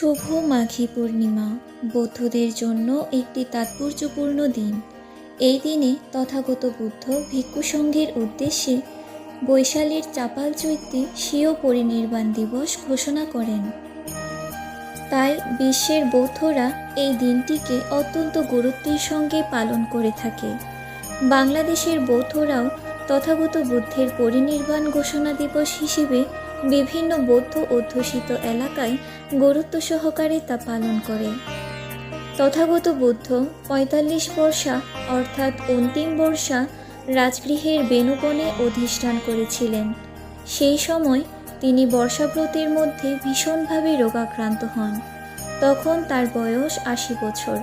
শুভ মাঘী পূর্ণিমা, বৌদ্ধদের জন্য একটি তাৎপর্যপূর্ণ দিন। এই দিনে তথাগত বুদ্ধ ভিক্ষু সংঘের উদ্দেশ্যে বৈশালীর চাপাল চৈত্যে স্বীয় পরিনির্বাণ দিবস ঘোষণা করেন। তাই বিশ্বের বৌদ্ধরা এই দিনটিকে অত্যন্ত গুরুত্বের সঙ্গে পালন করে থাকে। বাংলাদেশের বৌদ্ধরাও তথাগত বুদ্ধের পরিনির্বাণ ঘোষণা দিবস হিসেবে বিভিন্ন বৌদ্ধ অধ্যুষিত এলাকায় গুরুত্ব সহকারে তা পালন করে। তথাগত বুদ্ধ পঁয়তাল্লিশ বর্ষা অর্থাৎ অন্তিম বর্ষা রাজগৃহের বেনুবনে অধিষ্ঠান করেছিলেন। সেই সময় তিনি বর্ষাব্রতের মধ্যে ভীষণভাবে রোগাক্রান্ত হন। তখন তার বয়স আশি বছর।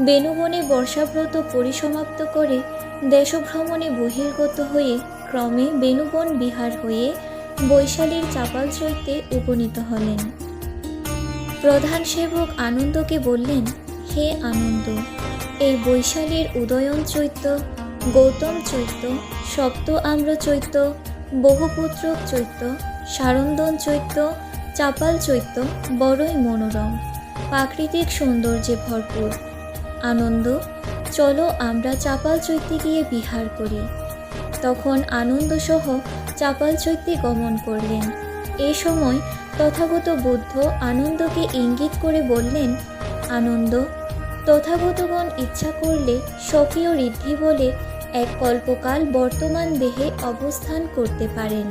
বেনুবনে বর্ষাব্রত পরিসমাপ্ত করে দেশভ্রমণে বহির্গত হয়ে ক্রমে বেনুবন বিহার হয়ে বৈশালীর চাপাল চৈত্যে উপনীত হলেন। প্রধান সেবক আনন্দকে বললেন, হে আনন্দ, এই বৈশালীর উদয়ন চৈত্য, গৌতম চৈত্য, সপ্ত আম্র চৈত্য বহুপুত্রক চৈত্য, সারন্দন চৈত্য, চাপাল চৈত্য বড়ই মনোরম, প্রাকৃতিক সৌন্দর্যে ভরপুর। আনন্দ, চলো আমরা চাপাল চৈত্যে গিয়ে বিহার করি। তখন আনন্দসহ চাপাল চৈত্যে গমন করলেন। এ সময় তথাগত বুদ্ধ আনন্দকে ইঙ্গিত করে বললেন, আনন্দ, তথাগতগণ ইচ্ছা করলে স্বকীয় ঋদ্ধি বলে এক কল্পকাল বর্তমান দেহে অবস্থান করতে পারেন।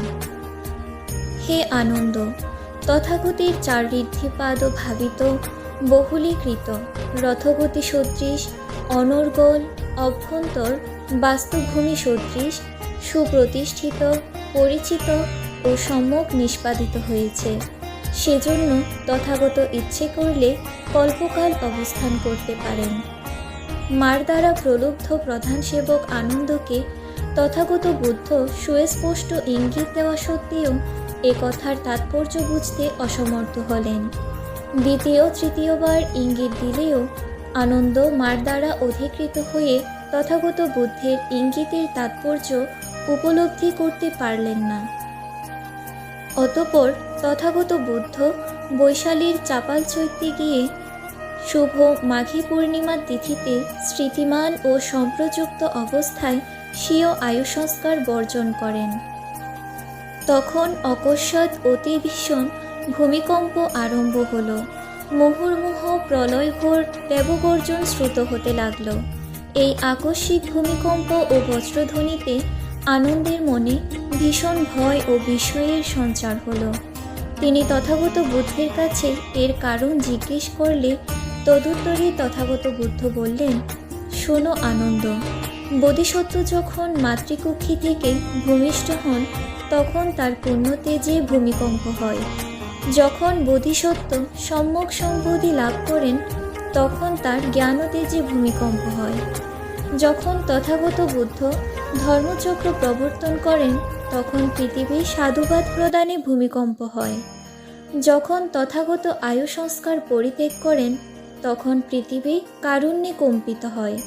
হে আনন্দ, তথাগতির চার ঋদ্ধিপাদ ভাবিত, বহুলীকৃত। রথগতি সদৃশ, অনর্গল, অভ্যন্তর, বাস্তুভূমি সদৃশ, সুপ্রতিষ্ঠিত পরিচিত ও সম্যক নিষ্পাদিত হয়েছে। সেজন্য তথাগত ইচ্ছে করলে কল্পকাল অবস্থান করতে পারেন। মার দ্বারা প্রলুব্ধ প্রধান সেবক আনন্দকে তথাগত বুদ্ধ সুস্পষ্ট ইঙ্গিত দেওয়া সত্ত্বেও এ কথার তাৎপর্য বুঝতে অসমর্থ হলেন। দ্বিতীয়, তৃতীয়বার ইঙ্গিত দিলেও আনন্দ মার দ্বারা অধিকৃত হয়ে তথাগত বুদ্ধের ইঙ্গিতের তাৎপর্য উপলব্ধি করতে পারলেন না। অতপর তথাগত বুদ্ধ বৈশালীর চাপাল চৈত্যে গিয়ে শুভ মাঘী পূর্ণিমার তিথিতে স্মৃতিমান ও সম্প্রযুক্ত অবস্থায় স্বীয় আয়ু সংস্কার বর্জন করেন। তখন অকস্মাৎ অতি ভীষণ ভূমিকম্প আরম্ভ হল। মুহুর্মুহ প্রলয়ঘোর দেবগর্জন শ্রুত হতে লাগল। এই আকস্মিক ভূমিকম্প ও বজ্রধ্বনিতে আনন্দের মনে ভীষণ ভয় ও বিস্ময়ের সঞ্চার হলো। তিনি তথাগত বুদ্ধের কাছে এর কারণ জিজ্ঞেস করলে তদুত্তরে তথাগত বুদ্ধ বললেন, শোনো আনন্দ, বোধিসত্ত্ব যখন মাতৃকক্ষী থেকে ভূমিষ্ঠ হন, তখন তার পূর্ণ তেজে ভূমিকম্প হয়। যখন বোধিসত্ত্ব সম্যক সম্বোধি লাভ করেন, তখন তার জ্ঞানতেজে ভূমিকম্প হয়। যখন তথাগত বুদ্ধ ধর্মচক্র প্রবর্তন করেন, তখন পৃথিবী সাধুবাদ প্রদানে ভূমিকম্প হয়। যখন তথাগত আয়ু সংস্কার পরিত্যাগ করেন, তখন পৃথিবী কারুণ্যে কম্পিত হয়।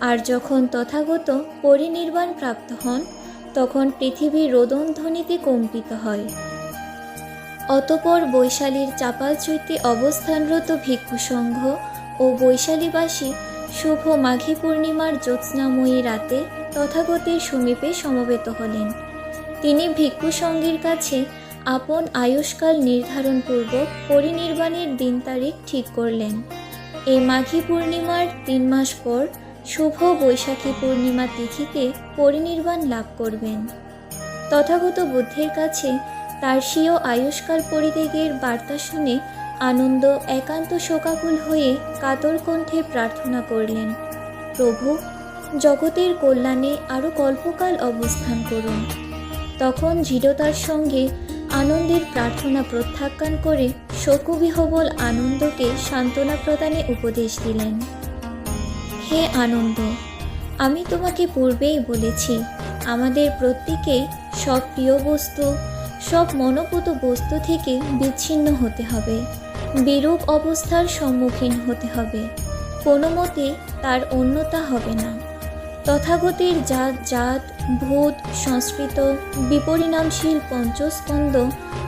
আর যখন তথাগত পরিনির্বাণ প্রাপ্ত হন, তখন পৃথিবী রোদনধ্বনিতে কম্পিত হয়। অতপর বৈশালীর চাপাল চৈত্যে অবস্থানরত ভিক্ষু সংঘ ও বৈশালীবাসী শুভ মাঘী পূর্ণিমার জ্যোৎস্নাময়ী রাতে তথাগতের সমীপে সমবেত হলেন। তিনি ভিক্ষু সঙ্গীর কাছে আপন আয়ুষ্কাল নির্ধারণপূর্বক পরিনির্বাণের দিন তারিখ ঠিক করলেন। এই মাঘী পূর্ণিমার তিন মাস পর শুভ বৈশাখী পূর্ণিমা তিথিতে পরিনির্বাণ লাভ করবেন। তথাগত বুদ্ধের কাছে তার স্বীয় আয়ুষ্কাল পরিত্যাগের বার্তা শুনে আনন্দ, একান্ত শোকাকুল হয়ে কাতর কণ্ঠে প্রার্থনা করলেন, প্রভু, জগতের কল্যাণে আরও কল্পকাল অবস্থান করুন। তখন দৃঢ়তার সঙ্গে আনন্দের প্রার্থনা প্রত্যাখ্যান করে শোকবিহবল আনন্দকে সান্ত্বনা প্রদানে উপদেশ দিলেন, হে আনন্দ, আমি তোমাকে পূর্বেই বলেছি, আমাদের প্রত্যেকেই সব প্রিয় বস্তু, সব মনোপুত বস্তু থেকে বিচ্ছিন্ন হতে হবে। বিরূপ অবস্থার সম্মুখীন হতে হবে। কোনো মতে তার অন্যতা হবে না। তথাগতের জাত জাত, ভূত, সংস্কৃত বিপরিণামশীল পঞ্চস্কন্দ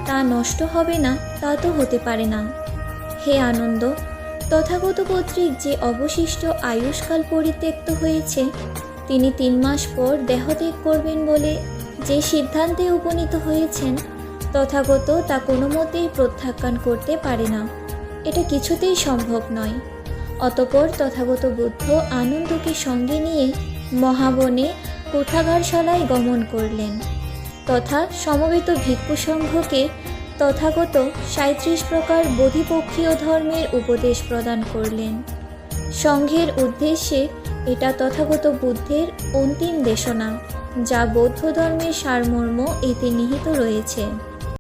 তা নষ্ট হবে না, তা তো হতে পারে না। হে আনন্দ, তথাগত কর্তৃক যে অবশিষ্ট আয়ুষ্কাল পরিত্যক্ত হয়েছে, তিনি তিন মাস পর দেহত্যাগ করবেন বলে যে সিদ্ধান্তে উপনীত হয়েছেন তথাগত তা কোনো মতেই প্রত্যাখ্যান করতে পারে না। এটা কিছুতেই সম্ভব নয়। অতপর তথাগত বুদ্ধ আনন্দকে সঙ্গে নিয়ে মহাবনে কোঠাগারশালায় গমন করলেন। তথা সমবেত ভিক্ষু সংঘকে তথাগত সাঁত্রিশ প্রকার বোধিপক্ষীয় ধর্মের উপদেশ প্রদান করলেন। সংঘের উদ্দেশ্যে এটা তথাগত বুদ্ধের অন্তিম দেশনা, যা বৌদ্ধ ধর্মের সারমর্ম এতে নিহিত রয়েছে।